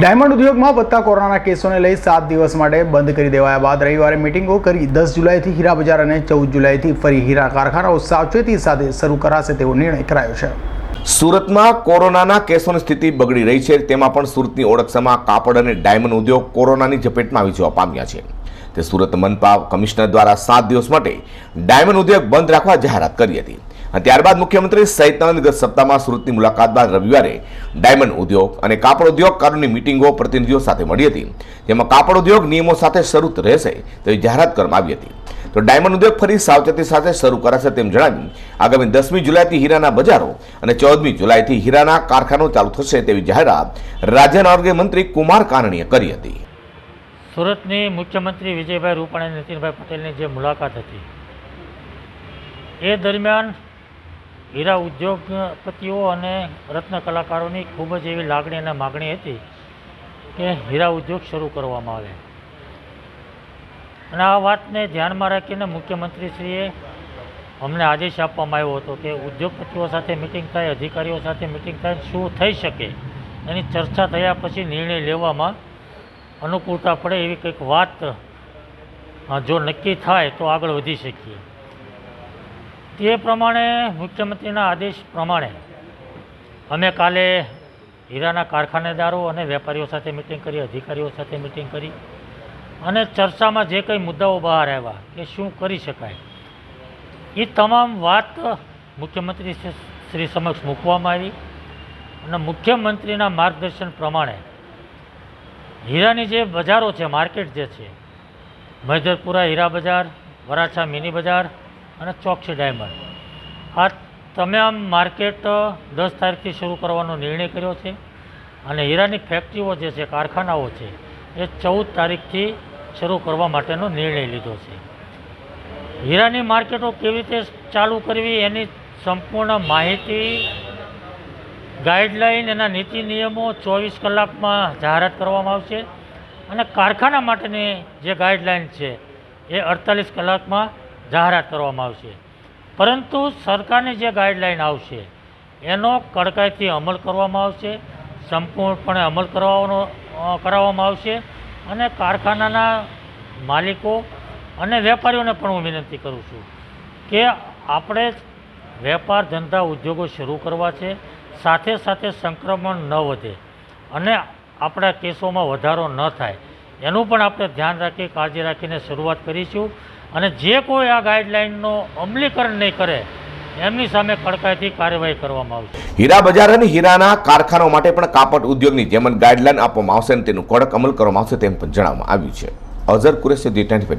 Diamond ઉદ્યોગમાં વધતા કોરોનાના કેસોને લઈ સાત દિવસ માટે બંધ કરી દેવાયા બાદ રવિવારે મિટિંગો કરી દસ જુલાઈથી હીરા બજાર અને ચૌદ જુલાઈથી ફરી હીરા કારખાનાઓ સાવચેતી સાથે શરૂ કરાશે તેવો નિર્ણય કરાયો છે. સુરતમાં કોરોનાના કેસોની સ્થિતિ બગડી રહી છે. તેમાં પણ સુરતની ઓળખસમાં કાપડ અને ડાયમંડ ઉદ્યોગ કોરોનાની ઝપેટમાં આવી પામ્યા છે. તે સુરત મનપા કમિશનર દ્વારા સાત દિવસ માટે ડાયમંડ ઉદ્યોગ બંધ રાખવા જાહેરાત કરી હતી. ત્યારબાદ મુખ્યમંત્રી સહિતના ગત સપ્તાહમાં સુરતની મુલાકાત બાદ રવિવારે ડાયમંડ ઉદ્યોગ અને કાપડ ઉદ્યોગકારોની મિટિંગો પ્રતિનિધિઓ સાથે મળી હતી. જેમાં કાપડ ઉદ્યોગ નિયમો સાથે શરૂ રહેશે તેવી જાહેરાત કરવામાં આવી હતી. તો ડાયમંડ ઉદ્યોગ ફરી સાવચેતી સાથે શરૂ કરાશે તેમ જણાવી આગામી દસમી જુલાઈથી હીરાના બજારો અને ચૌદમી જુલાઈથી હીરાના કારખાનો ચાલુ થશે તેવી જાહેરાત રાજ્યના આરોગ્ય મંત્રી કુમાર કાનણીએ કરી હતી. સુરતની મુખ્યમંત્રી વિજયભાઈ રૂપાણી અને નીતિનભાઈ પટેલની જે મુલાકાત હતી, એ દરમિયાન હીરા ઉદ્યોગપતિઓ અને રત્ન કલાકારોની ખૂબ જ એવી લાગણી અને માગણી હતી કે હીરા ઉદ્યોગ શરૂ કરવામાં આવે. અને આ વાતને ધ્યાનમાં રાખીને મુખ્યમંત્રીશ્રીએ અમને આદેશ આપવામાં આવ્યો હતો કે ઉદ્યોગપતિઓ સાથે મિટિંગ થાય, અધિકારીઓ સાથે મિટિંગ થાય, શું થઈ શકે એની ચર્ચા થયા પછી નિર્ણય લેવામાં અનુકૂળતા પડે એવી કંઈક વાત જો નક્કી થાય તો આગળ વધી શકીએ. તે પ્રમાણે મુખ્યમંત્રીના આદેશ પ્રમાણે અમે કાલે હીરાના કારખાનેદારો અને વેપારીઓ સાથે મિટિંગ કરી, અધિકારીઓ સાથે મિટિંગ કરી અને ચર્ચામાં જે કંઈ મુદ્દાઓ બહાર આવ્યા કે શું કરી શકાય, એ તમામ વાત મુખ્યમંત્રી શ્રી- સમક્ષ મૂકવામાં આવી અને મુખ્યમંત્રીના માર્ગદર્શન પ્રમાણે હીરાની જે બજારો છે, માર્કેટ જે છે મૈદરપુરા હીરા બજાર, વરાછા મિની બજાર અને ચોકસી ડાયમંડ. આ તમે આમ માર્કેટ દસ તારીખથી શરૂ કરવાનો નિર્ણય કર્યો છે અને હીરાની ફેક્ટરીઓ જે છે, કારખાનાઓ છે, એ ચૌદ તારીખથી શરૂ કરવા માટેનો નિર્ણય લીધો છે. હીરાની માર્કેટો કેવી રીતે ચાલુ કરવી એની સંપૂર્ણ માહિતી, ગાઈડલાઈન એના નીતિ નિયમો ચોવીસ કલાકમાં જાહેરાત કરવામાં આવશે અને કારખાના માટેની જે ગાઈડલાઈન છે, એ અડતાલીસ કલાકમાં જાહેરાત કરવામાં આવશે. પરંતુ સરકારની જે ગાઈડલાઈન આવશે, એનો કડકાઈથી અમલ કરવામાં આવશે, સંપૂર્ણપણે અમલ કરવાનો કરાવવામાં આવશે અને કારખાનાના માલિકો અને વેપારીઓને પણ હું વિનંતી કરું છું કે આપણે વેપાર ધંધા ઉદ્યોગો શરૂ કરવા છે, સાથે સાથે સંક્રમણ ન વધે અને આપણા કેસોમાં વધારો ન થાય. એનું પણ આપણે ધ્યાન રાખી, કાળજી રાખીને શરૂઆત કરીશું. અને જે કોઈ આ ગાઈડલાઇનનો અમલીકરણ નહીં કરે, એમની સામે કડકાઈથી કાર્યવાહી કરવામાં આવશે. હીરા બજાર અને હીરાના કારખાનાઓ માટે પણ કાપડ ઉદ્યોગની જેમ ગાઈડલાઇન આપવામાં આવશે અને તેનું કડક અમલ કરવામાં આવશે તેમ પણ જણાવવામાં આવ્યું છે. Azhar Qureshi G twenty